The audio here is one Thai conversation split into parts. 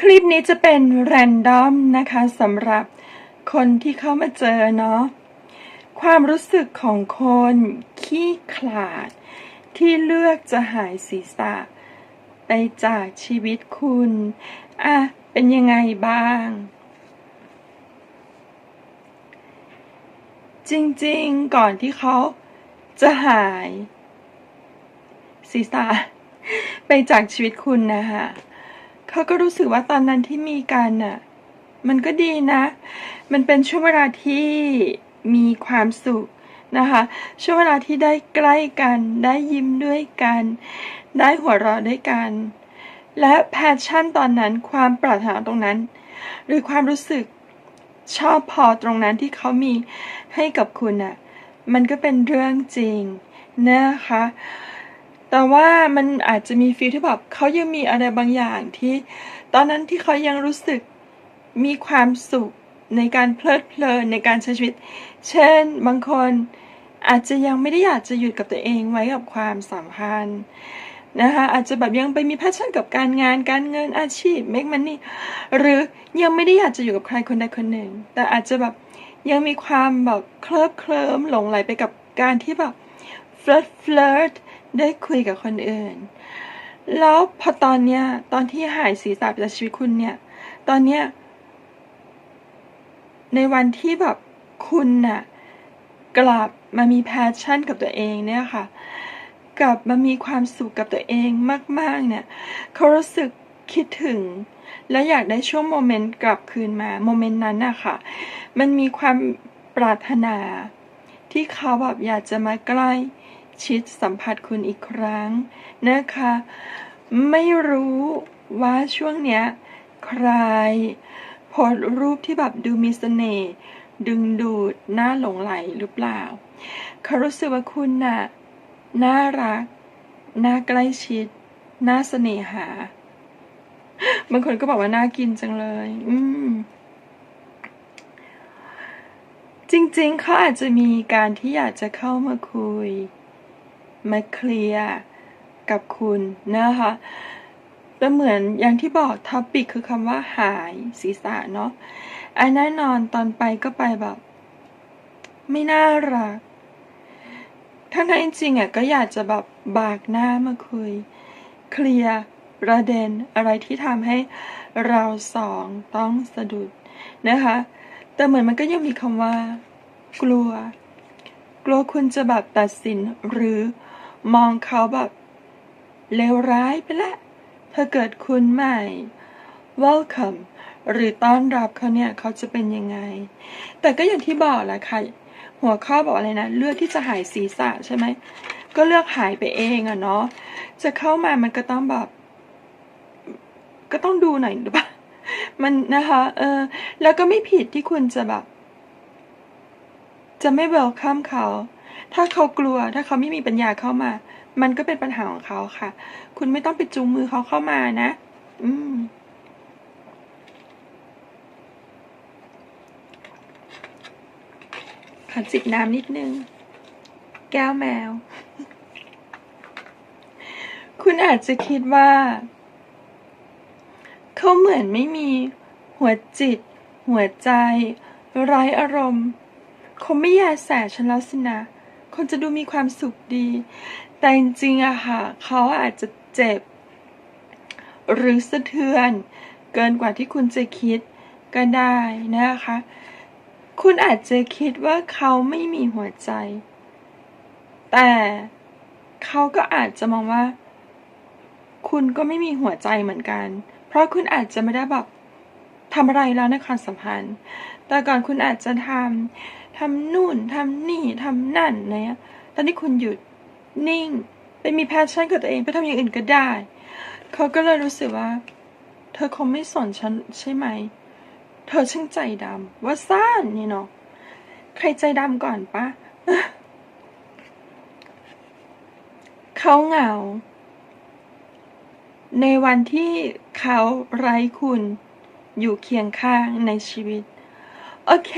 คลิปนี้จะเป็นแรนดอมนะคะสำหรับคนที่เข้ามาเจอเนาะความรู้สึกของคนขี้ขลาด ที่เลือกจะหายศีรษะ ไปจากชีวิตคุณอะเป็นยังไงบ้าง จริงๆก่อนที่เขาจะหายศีรษะ ไปจากชีวิตคุณนะคะ เขาก็รู้สึกว่าตอนนั้นที่มีกันน่ะ มันก็ดีนะ มันเป็นช่วงเวลาที่มีความสุขนะคะ ช่วงเวลาที่ได้ใกล้กัน ได้ยิ้มด้วยกัน ได้หัวเราะด้วยกัน และแพชชั่นตอนนั้นความปรารถนาตรงนั้น หรือความรู้สึกชอบพอตรงนั้นที่เขามีให้กับคุณน่ะ มันก็เป็นเรื่องจริงนะคะ แต่ว่ามันอาจจะมีฟีลที่แบบเขายังมีอะไรบางอย่างที่ ตอนนั้นที่เขายังรู้สึกมีความสุขในการเพลิดเพลินในการใช้ชีวิต เช่น บางคนอาจจะยังไม่ได้อยากจะหยุดกับตัวเองไว้กับความสัมพันธ์นะคะอาจจะแบบยังไปมีแพชชั่นกับการงานการเงินอาชีพ make money หรือยังไม่ได้อยากจะอยู่กับใครคนใดคนหนึ่ง แต่อาจจะแบบยังมีความแบบเคลิบเคลิ้มหลงไหลไปกับการที่แบบเฟลิร์ตเฟลิร์ต ได้คุยกับคนอื่น แล้วพอตอนเนี้ย ตอนที่หายศีรษะไปจากชีวิตคุณเนี่ย ตอนเนี้ย ในวันที่แบบคุณน่ะ กลับมามีแพชชั่นกับตัวเองเนี่ยค่ะ กลับมามีความสุขกับตัวเองมาก ๆ เนี่ยเขารู้สึกคิดถึง และอยากได้ช่วงโมเมนต์กลับคืนมาโมเมนต์นั้นน่ะค่ะ มันมีความปรารถนาที่เขาแบบอยากจะมาใกล้ ชิดสัมผัสคุณอีกครั้งนะคะ ไม่รู้ว่าช่วงเนี้ยใครโพสรูปที่แบบดูมีเสน่ห์ดึงดูดน่าหลงไหลหรือเปล่าเขารู้สึกว่าคุณน่ะน่ารัก น่าใกล้ชิด น่าเสน่หา บางคนก็บอกว่าน่ากินจังเลย อืม จริง ๆ เขาอาจจะมีการที่อยากจะเข้ามาคุย มาเคลียร์กับคุณนะคะแต่เหมือนอย่างที่บอกท็อปิกคือคำว่าหายศีรษะเนาะอันแน่นอนตอนไปก็ไปแบบ ไม่น่ารักทั้งนั้นจริงๆอะก็อยากจะแบบบากหน้ามาคุย เคลียร์ประเด็นอะไรที่ทำให้เราสองต้องสะดุดนะคะ แต่เหมือนมันก็ยังมีคำว่า กลัว กลัวคุณจะแบบตัดสินหรือ มองเขาแบบเลวร้ายไปละ ถ้าเกิดคุณใหม่ welcome หรือต้อนรับเขาเนี่ยเขาจะเป็นยังไง แต่ก็อย่างที่บอกแหละค่ะ หัวข้อบอกอะไรนะ เลือกที่จะหายศีรษะใช่ไหม ก็เลือกหายไปเองอะเนาะ จะเข้ามามันก็ต้องแบบ ก็ต้องดูหน่อยหรือเปล่า มันนะคะ เออ แล้วก็ไม่ผิดที่คุณจะแบบ จะไม่เวลคัมเขา ถ้าเขากลัว ถ้าเขาไม่มีปัญญาเข้ามา มันก็เป็นปัญหาของเขาค่ะ คุณไม่ต้องไปจูงมือเขาเข้ามานะ อืม ขอจิบน้ำนิดนึง แก้วแมว คุณอาจจะคิดว่า เขาเหมือนไม่มีหัวจิต หัวใจไร้อารมณ์คงไม่แยแสฉันแล้วสินะ คงจะดูมีความสุขดี แต่จริงๆอะค่ะเขาอาจจะเจ็บ หรือสะเทือน เกินกว่าที่คุณจะคิดก็ได้นะคะ คุณอาจจะคิดว่าเขาไม่มีหัวใจ แต่เขาก็อาจจะมองว่า คุณก็ไม่มีหัวใจเหมือนกัน เพราะคุณอาจจะไม่ได้แบบ ทำอะไรแล้วในความสัมพันธ์ แต่ก่อนคุณอาจจะทำทำนู่นทำนี่ทำนั่นเนี่ยตอนนี้คุณหยุดนิ่งไปมีแพชชั่นกับตัวเองไปทำอย่างอื่นก็ได้ เขาก็เลยรู้สึกว่า เธอคงไม่สนฉันใช่ไหม เธอช่างใจดำว่าซ่านนี่เนาะใครใจดำก่อนปะเขาเหงา ในวันที่เขาไร้คุณ อยู่เคียงข้างในชีวิต โอเค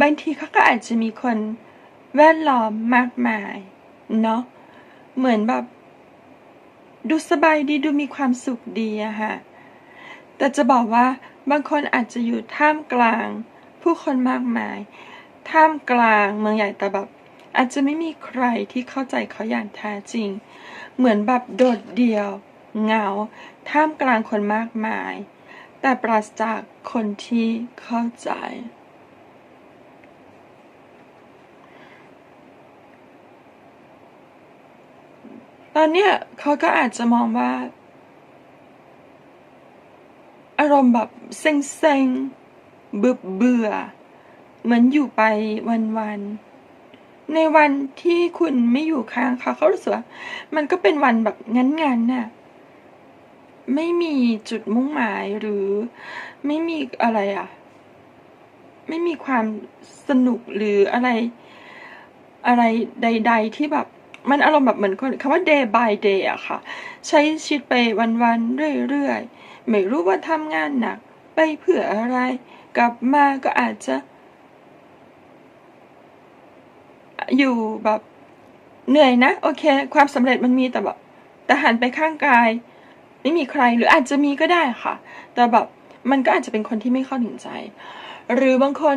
บางทีเขาก็อาจจะมีคนแวดล้อมมากมาย เนาะเหมือนแบบ ดูสบายดีดูมีความสุขดีอะค่ะ แต่จะบอกว่าบางคนอาจจะอยู่ท่ามกลาง ผู้คนมากมาย ท่ามกลางเมืองใหญ่แต่แบบอาจจะไม่มีใครที่เข้าใจเขาอย่างแท้จริง เหมือนแบบโดดเดี่ยว เหงา ท่ามกลางคนมากมาย แต่ปราศจากคนที่เข้าใจ ตอนเนี้ยเขาก็อาจจะมองว่า อารมณ์แบบเซ็งๆเบื่อเบื่อ เหมือนอยู่ไปวันๆในวันที่คุณไม่อยู่ข้างเขาเขารู้สึกว่ามันก็เป็นวันแบบงั้นๆน่ะ ไม่มีจุดมุ่งหมายหรือไม่มีอะไรอะ ไม่มีความสนุกหรืออะไรอะไรใด ๆ ที่แบบมันอารมณ์แบบเหมือนคนคำว่า day by day อะค่ะ ใช้ชีวิตไปวันๆเรื่อยๆ ไม่รู้ว่าทำงานหนัก ไปเพื่ออะไร กลับมาก็อาจจะ อยู่แบบเหนื่อยนะ โอเค ความสำเร็จมันมีแต่แบบแต่หันไปข้างกาย ไม่มีใครหรืออาจจะมีก็ได้ค่ะ แต่แบบมันก็อาจจะเป็นคนที่ไม่เข้าถึงใจ หรือบางคน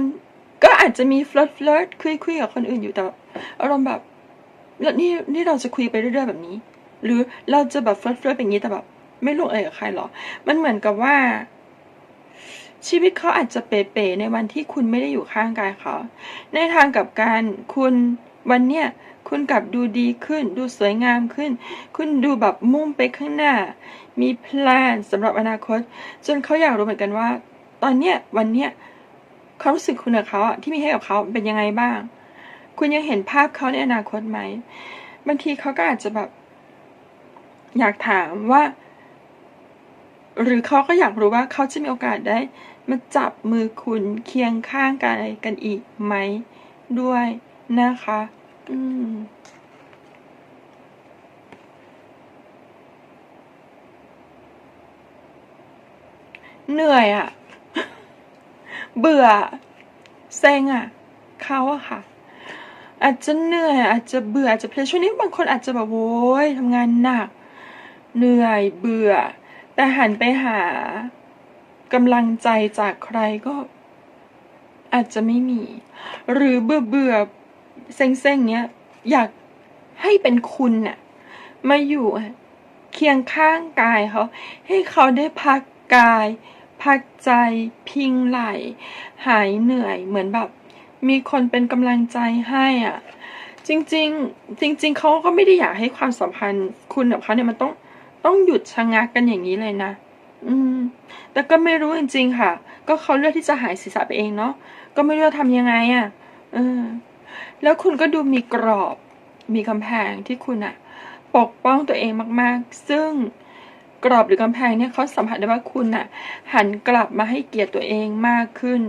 ก็อาจจะมีเฟลิร์ตฟลิร์ตคุยคุยกับคนอื่นอยู่แต่อารมณ์แบบแล้วนี่นี่เราจะคุยไปเรื่อยๆแบบนี้ หรือเราจะแบบเฟลิร์ตฟลิร์ตอย่างนี้แต่แบบไม่ลงเอยกับใครหรอ มันเหมือนกับว่า ชีวิตเขาอาจจะเป๋ๆในวันที่คุณไม่ได้อยู่ข้างกายเขา ในทางกับการคุณวันเนี้ย คุณกลับดูดีขึ้น ดูสวยงามขึ้น คุณดูแบบมุ่งไปข้างหน้า มีแพลนสำหรับอนาคต จนเขาอยากรู้เหมือนกันว่า ตอนเนี้ยวันเนี้ยความรู้สึกคุณกับเขาอะที่มีให้กับเขาเป็นยังไงบ้าง คุณยังเห็นภาพเขาในอนาคตไหมบางทีเขาก็อาจจะแบบ อยากถามว่า หรือเขาก็อยากรู้ว่าเขาจะมีโอกาสได้มาจับมือคุณเคียงข้างกันกันอีกไหมด้วยนะคะ อืมเหนื่อยอะ่ะ เบื่อเซ็งอะ่ะเขาอะค่ะ อาจจะเหนื่อย อาจจะเบื่ออาจจะเพลียช่วงนี้บางคนอาจจะแบบโว้ยทำงานหนัก เหนื่อยเบื่อ แต่หันไปหากำลังใจจากใครก็ อาจจะไม่มี หรือเบื่อเบื่อ เซ็งๆเนี้ยอยากให้เป็นคุณน่ะมาอยู่เคียงข้างกายเขาให้เขาได้พักกาย พักใจพิงไหล หายเหนื่อยเหมือนแบบ มีคนเป็นกำลังใจให้อะ จริง ๆ จริง ๆเขาก็ไม่ได้อยากให้ความสัมพันธ์คุณกับเขาเนี่ยมันต้องต้องหยุดชะงักกันอย่างนี้เลยนะอืม แต่ก็ไม่รู้จริง ๆ ค่ะ ก็เขาเลือกที่จะหายศีรษะไปเองเนาะก็ไม่รู้จะทำยังไงอะ เออ แล้วคุณก็ดูมีกรอบ มีกำแพงที่คุณอะปกป้องตัวเองมากๆ ซึ่งกรอบหรือกำแพงเนี่ยเขาสัมผัสได้ว่าคุณอะหันกลับมาให้เกียรติตัวเองมากขึ้น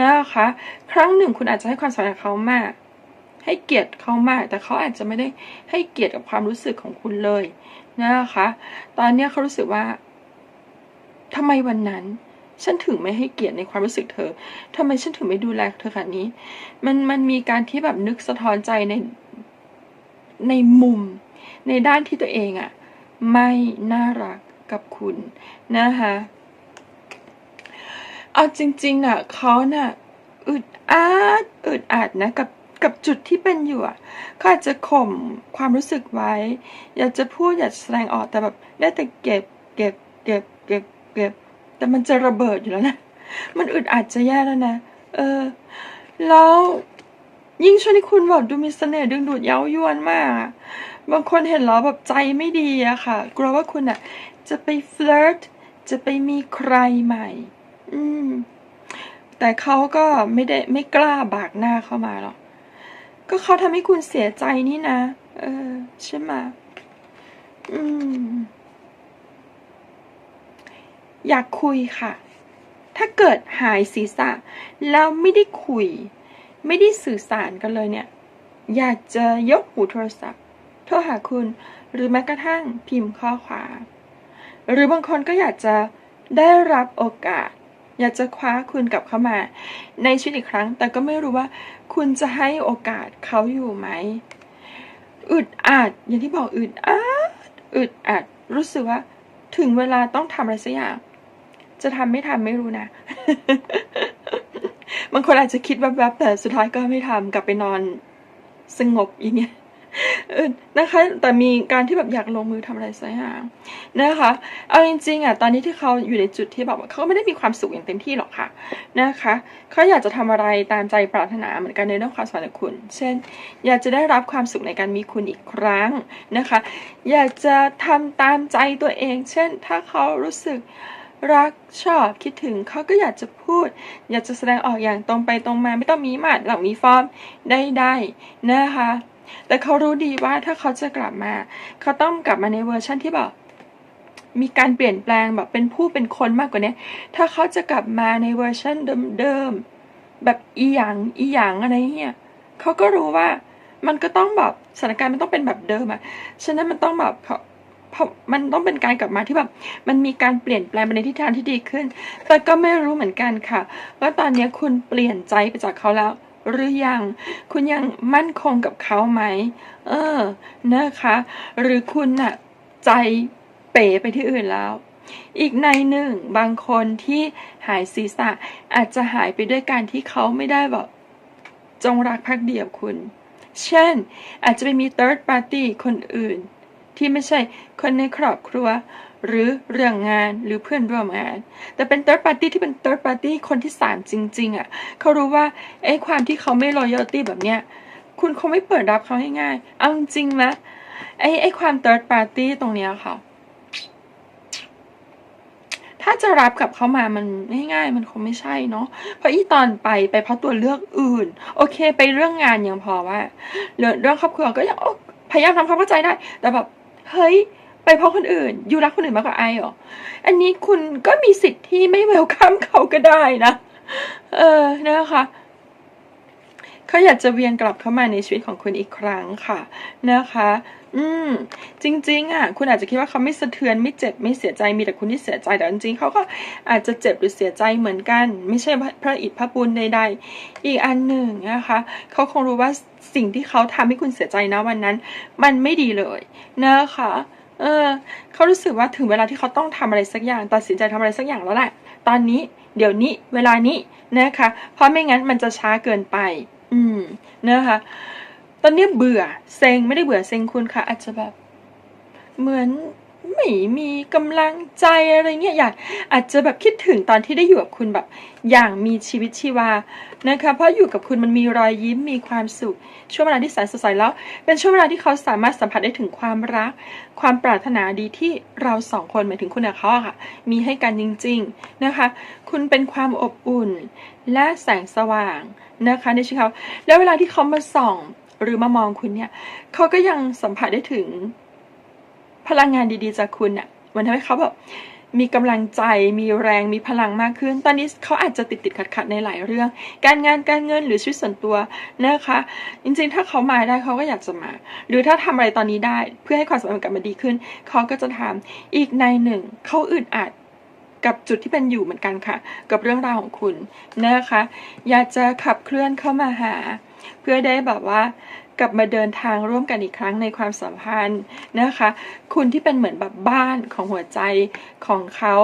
นะคะ ครั้งหนึ่งคุณอาจจะให้ความสำคัญเขามาก ให้เกียรติเขามาก แต่เขาอาจจะไม่ได้ให้เกียรติกับความรู้สึกของคุณเลยนะคะ ตอนเนี้ยเขารู้สึกว่าทำไมวันนั้น ฉันถึงไม่ให้เกียรติในความรู้สึกเธอทำไมฉันถึงไม่ดูแลเธอขนาดนี้ มันมันมีการที่แบบนึกสะท้อนใจในในมุม ในด้านที่ตัวเองอะไม่น่ารักกับคุณนะคะเอาจริงๆน่ะเขาน่ะอึดอัดอึดอัดนะกับกับจุดที่เป็นอยู่อะเขาอาจจะข่มความรู้สึกไว้ อยากจะพูดอยากจะแสดงออกแต่แบบได้แต่เก็บ เก็บ เก็บ เก็บ เก็บ แต่มันจะระเบิดอยู่แล้วนะ มันอึดอัดจะแย่แล้วนะ เออ แล้วยิ่งช่วงที่คุณแบบดูมีเสน่ห์ดึงดูดเย้ายวนมาก บางคนเห็นแล้วแบบใจไม่ดีอะค่ะ กลัวว่าคุณอะจะไปเฟลิร์ต จะไปมีใครใหม่ อืม แต่เขาก็ไม่ได้ไม่กล้าบากหน้าเข้ามาหรอก ก็เขาทำให้คุณเสียใจนี่นะ เออ ใช่ไหมอืม อยากคุยค่ะ ถ้าเกิดหายศีรษะ แล้วไม่ได้คุย ไม่ได้สื่อสารกันเลยเนี่ย อยากจะยกหูโทรศัพท์โทรหาคุณ หรือแม้กระทั่งพิมพ์ข้อความหรือบางคนก็อยากจะได้รับโอกาส อยากจะคว้าคุณกลับเข้ามา ในชีวิตอีกครั้ง แต่ก็ไม่รู้ว่าคุณจะให้โอกาสเขาอยู่ไหมอึดอัดอย่างที่บอกอึดอัดอึดอัดรู้สึกว่าถึงเวลาต้องทำอะไรสักอย่าง จะทำไม่ทำไม่รู้นะ บางคนอาจจะคิดแวบๆแต่สุดท้ายก็ไม่ทำกลับไปนอนสงบอย่างเงี้ยนะคะ แต่มีการที่แบบอยากลงมือทำอะไรสักอย่างนะคะ เอาจริงๆอะตอนนี้ที่เขาอยู่ในจุดที่แบบว่าเขาไม่ได้มีความสุขอย่างเต็มที่หรอกค่ะนะคะเขาอยากจะทำอะไรตามใจปรารถนาเหมือนกันในเรื่องความสัมพันธ์คุณ เช่น อยากจะได้รับความสุขในการมีคุณอีกครั้งนะคะ อยากจะทำตามใจตัวเอง เช่น ถ้าเขารู้สึก รักชอบคิดถึงเขาก็อยากจะพูด อยากจะแสดงออกอย่างตรงไปตรงมาไม่ต้องมีมาดหลังมีฟอร์มได้ๆนะคะ แต่เขารู้ดีว่าถ้าเขาจะกลับมา เขาต้องกลับมาในเวอร์ชั่นที่แบบมีการเปลี่ยนแปลงแบบเป็นผู้เป็นคนมากกว่านี้ ถ้าเขาจะกลับมาในเวอร์ชั่นเดิมๆแบบอีหยังอีหยังอะไรเงี้ยเขาก็รู้ว่ามันก็ต้องแบบสถานการณ์มันต้องเป็นแบบเดิมอะฉะนั้นมันต้องแบบเขา ราะมันต้องเป็นการกลับมาที่แบบมันมีการเปลี่ยนแปลงไปในทิศทางที่ดีขึ้น แต่ก็ไม่รู้เหมือนกันค่ะ ว่าตอนนี้คุณเปลี่ยนใจไปจากเขาแล้วหรือยัง คุณยังมั่นคงกับเขาไหม เออ นะคะ หรือคุณน่ะใจเป๋ไปที่อื่นแล้ว อีกในหนึ่งบางคนที่หายศีรษะอาจจะหายไปด้วยการที่เขาไม่ได้แบบจงรักภักดีกับคุณ เช่น อาจจะไปมี third party คนอื่น ที่ไม่ใช่คนในครอบครัว หรือเรื่องงานหรือเพื่อนร่วมงาน แต่เป็น third party ที่เป็น third party คนที่สามจริง ๆอะเขารู้ว่าไอ้ความที่เขาไม่ loyalty แบบเนี้ยคุณคงไม่เปิดรับเขาง่ายๆเอาจริงนะไอ้ไอ้ความ third party ตรงเนี้ยค่ะ ถ้าจะรับกับเขามามันง่ายๆ มันคงไม่ใช่เนาะ เพราะอีตอนไปไปเพราะตัวเลือกอื่น โอเค ไปเรื่องงานยังพอว่า เรื่องครอบครัวก็ยังพยายามทำความเข้าใจได้ แต่แบบ เฮ้ย ไปเพราะคนอื่น ยูรักคนอื่นมากกว่าไอเหรอ อันนี้คุณก็มีสิทธิ์ที่ไม่เวลคัมเขาก็ได้นะ เออนะคะ เขาอยากจะเวียนกลับเข้ามาในชีวิตของคุณอีกครั้งค่ะนะคะ อืม จริง ๆ อะ คุณอาจจะคิดว่าเขาไม่สะเทือนไม่เจ็บไม่เสียใจมีแต่คุณที่เสียใจแต่จริงๆเขาก็อาจจะเจ็บหรือเสียใจเหมือนกัน ไม่ใช่พระอิฐพระปูนใดๆ อีกอันหนึ่งนะคะเขาคงรู้ว่าสิ่งที่เขาทำให้คุณเสียใจนะวันนั้น มันไม่ดีเลยนะคะเออเขารู้สึกว่าถึงเวลาที่เขาต้องทำอะไรสักอย่าง ตัดสินใจทำอะไรสักอย่างแล้วแหละ ตอนนี้ เดี๋ยวนี้ เวลานี้นะคะ เพราะไม่งั้นมันจะช้าเกินไป อืมนะคะ ตอนนี้เบื่อเซ็งไม่ได้เบื่อเซ็งคุณค่ะ อาจจะแบบ เหมือน ไม่มีกำลังใจอะไรเงี้ยอยากอาจจะแบบคิดถึงตอนที่ได้อยู่กับคุณแบบอย่างมีชีวิตชีวานะคะเพราะอยู่กับคุณมันมีรอยยิ้มมีความสุข ช่วงเวลาที่แสนสดใสแล้ว เป็นช่วงเวลาที่เขาสามารถสัมผัสได้ถึงความรัก ความปรารถนาดีที่เราสองคนหมายถึงคุณกับเขาอะค่ะ มีให้กันจริง ๆนะคะ คุณเป็นความอบอุ่น และแสงสว่างนะคะในชีวิตเขาแล้วเวลาที่เขามาส่องหรือมามองคุณเนี่ยเขาก็ยังสัมผัสได้ถึง พลังงานดีๆจากคุณอะมันทำให้เขาแบบมีกำลังใจ มีแรง มีพลังมากขึ้น ตอนนี้เขาอาจจะติดติดขัดขัดๆในหลายเรื่อง การงาน การเงิน หรือชีวิตส่วนตัวนะคะ จริงๆ ถ้าเขามาได้เขาก็อยากจะมา หรือถ้าทำอะไรตอนนี้ได้ เพื่อให้ความสัมพันธ์กลับมาดีขึ้น เขาก็จะทำอีกในหนึ่ง เขาอึดอัดกับจุดที่เป็นอยู่เหมือนกันค่ะ กับเรื่องราวของคุณนะคะ อยากจะขับเคลื่อนเข้ามาหา เพื่อได้แบบว่า กลับมาเดินทางร่วมกันอีกครั้งในความสัมพันธ์นะคะ คุณที่เป็นเหมือนแบบบ้านของหัวใจของเขา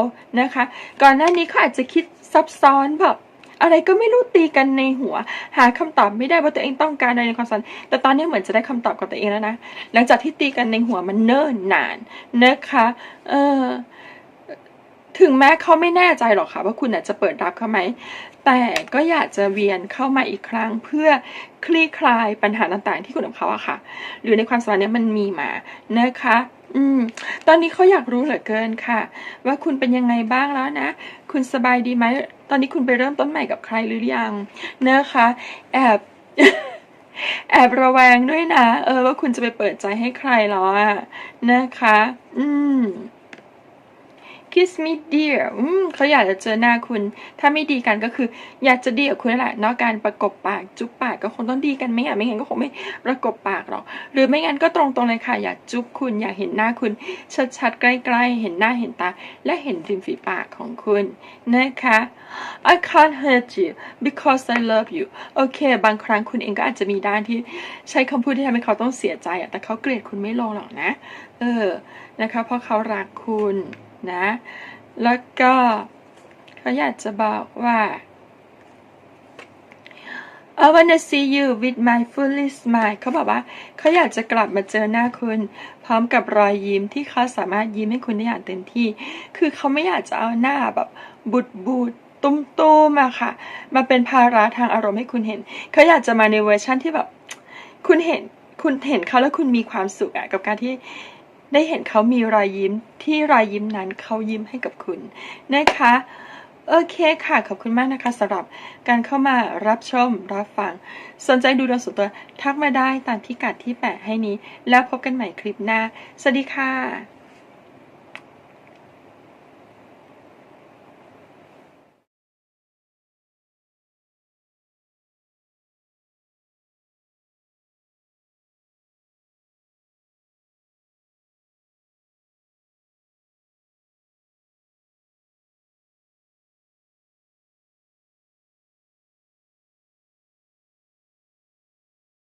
นะคะ ก่อนหน้านี้เขาอาจจะคิดซับซ้อนแบบอะไรก็ไม่รู้ตีกันในหัว หาคำตอบไม่ได้ว่าตัวเองต้องการอะไรในความสัมพันธ์แต่ตอนนี้เหมือนจะได้คำตอบกับตัวเองแล้วนะ หลังจากที่ตีกันในหัวมันเนิ่นนานนะคะเออถึงแม้เขาไม่แน่ใจหรอกค่ะว่าคุณอาจจะเปิดรับเขาไหม แต่ก็อยากจะเวียนเข้ามาอีกครั้งเพื่อคลี่คลายปัญหาต่างๆ ที่คุณกับเขาอะค่ะ หรือในความสัมพันธ์นี้มันมีมานะคะ อืม ตอนนี้เขาอยากรู้เหลือเกินค่ะ ว่าคุณเป็นยังไงบ้างแล้วนะ คุณสบายดีไหม ตอนนี้คุณไปเริ่มต้นใหม่กับใครหรือยังนะคะ แอบแอบระแวงด้วยนะ เออ ว่าคุณจะไปเปิดใจให้ใครแล้วอะนะคะ อืม kiss me dear อืมเขาอยากจะเจอหน้าคุณ ถ้าไม่ดีกันก็คือ อยากจะดีกับคุณนั่นแหละนอกการประกบปากจุ๊บปากก็คงต้องดีกันไม่งั้นไม่งั้นก็คงไม่ประกบปากหรอก หรือไม่งั้นก็ตรงๆเลยค่ะ อยากจุ๊บคุณอยากเห็นหน้าคุณ ชัดๆใกล้ๆ เห็นหน้าเห็นตา และเห็นริมฝีปากของคุณนะคะ I can't hurt you because I love you โอเค บางครั้งคุณเองก็อาจจะมีด้านที่ใช้คำพูดที่ทำให้เขาต้องเสียใจอะแต่เขาเกลียดคุณไม่ลงหรอกนะ เออนะคะเพราะเขารักคุณ นะ แล้วก็เขาอยากจะบอกว่า I wanna see you with my fully smile เขาบอกว่าเขาอยากจะกลับมาเจอหน้าคุณ พร้อมกับรอยยิ้มที่เขาสามารถยิ้มให้คุณได้อย่างเต็มที่ คือเขาไม่อยากจะเอาหน้าแบบบุดบูดตุ้มตุ้มๆอะค่ะ มาเป็นภาระทางอารมณ์ให้คุณเห็น เขาอยากจะมาในเวอร์ชั่นที่แบบ คุณเห็นคุณเห็นเขาแล้วคุณมีความสุขอะกับการที่ ได้เห็นเขามีรอยยิ้มที่รอยยิ้มนั้นเขายิ้มให้กับคุณนะคะโอเคค่ะ ขอบคุณมากนะคะสำหรับการเข้ามารับชม รับฟัง สนใจดูดวงส่วนตัว ทักมาได้ตามที่กัดที่แปะให้นี้ แล้วพบกันใหม่คลิปหน้า สวัสดีค่ะ